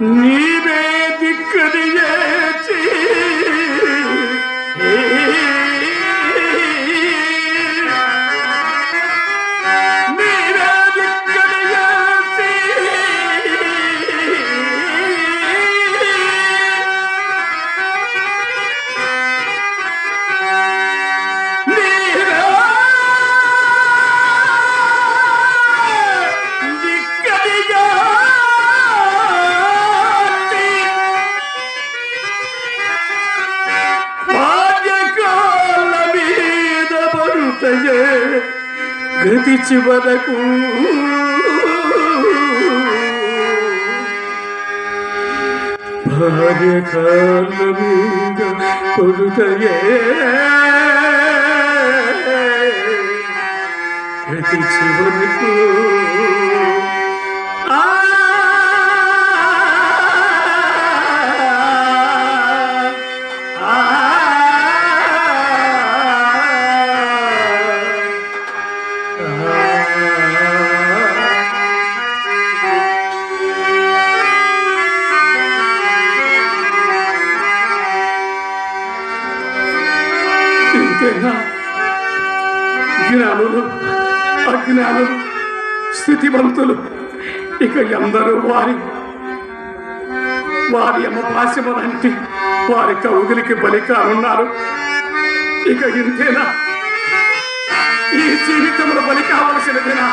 नी గతి చివరకు. భార్య కాళ్ళ మీద కొడుకయే గతి చివరకు. జ్ఞానులు అజ్ఞానులు స్థితివంతులు ఇక ఎందరూ వారి వారి అమ్మ వారి కవుగులికి బలి కానున్నారు ఇక ఇంతేనా? ఈ జీవితంలో బలి కావలసినదేనా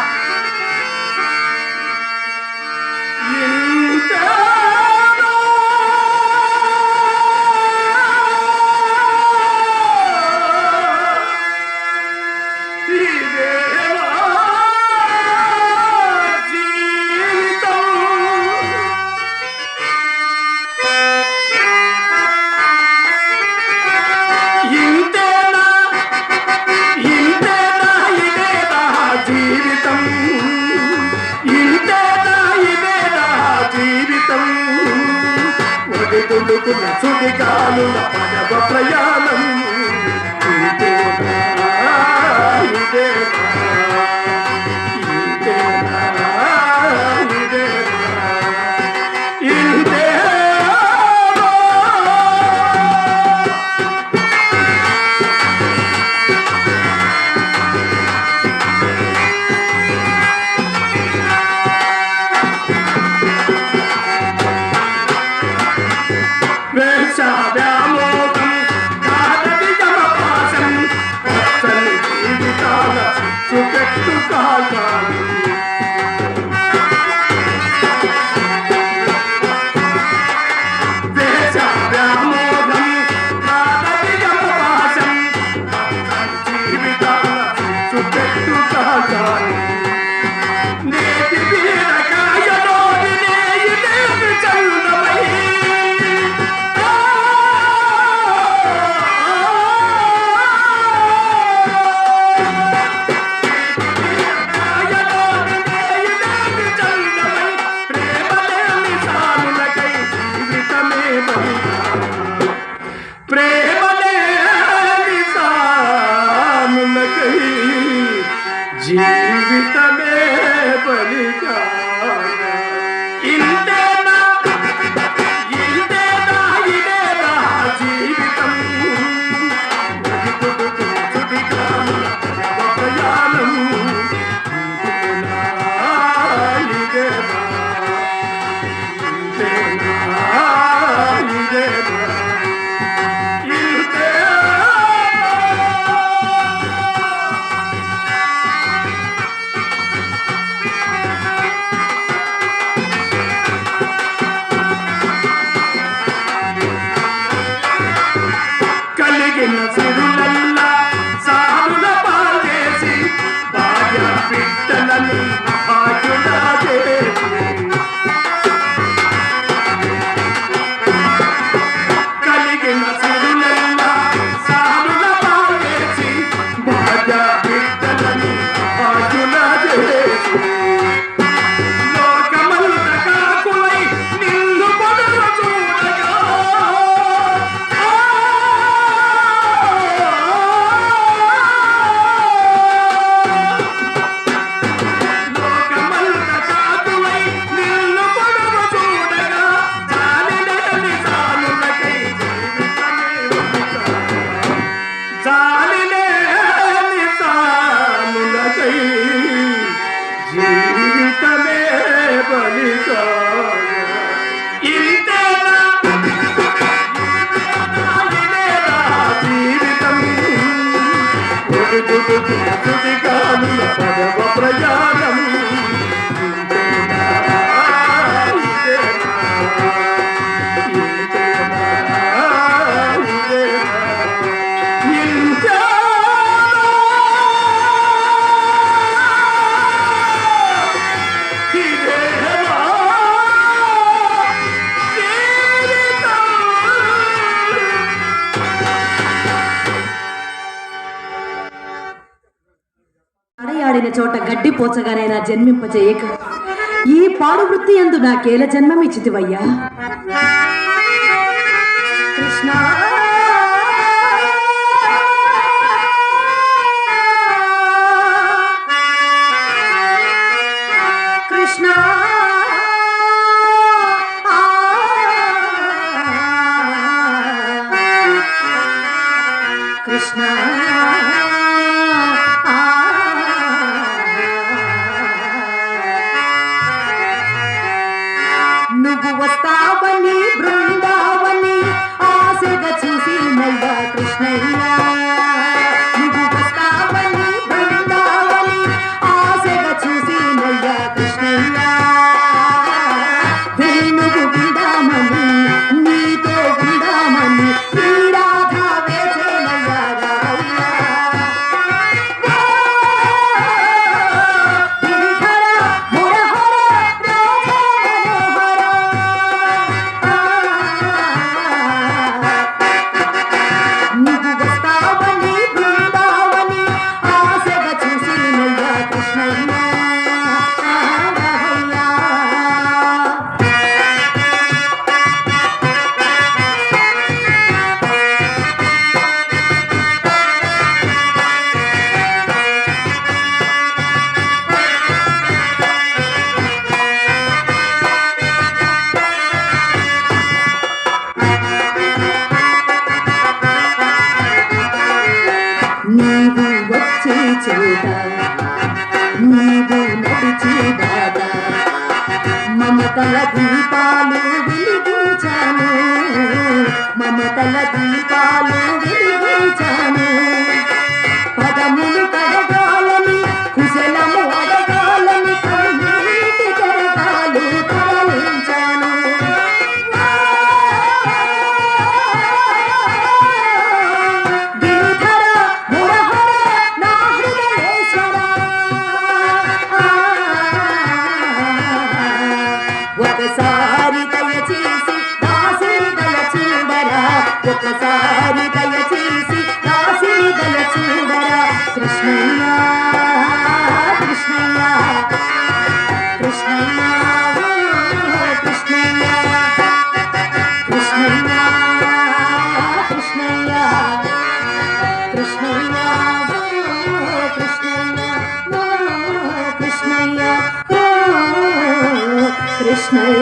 যদি কামিয়া పాడైన చోట గడ్డి పోచగానైనా జన్మింపజేయక ఈ పాడు వృత్తి ఎందు నాకేల జన్మమిచ్చితివయ్యా? కృష్ణ నువ్వు వస్తావని బృందావని ఆశగా చూసి మళ్ళా కృష్ణయ్యా. మమతల దీపాలు వెలిగించాను మమతల దీపాలు Krishna.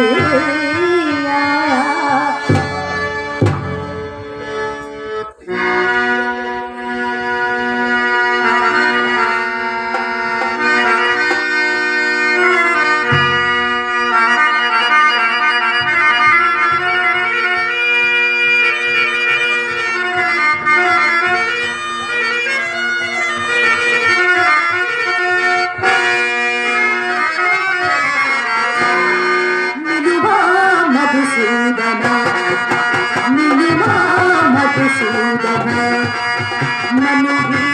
मनु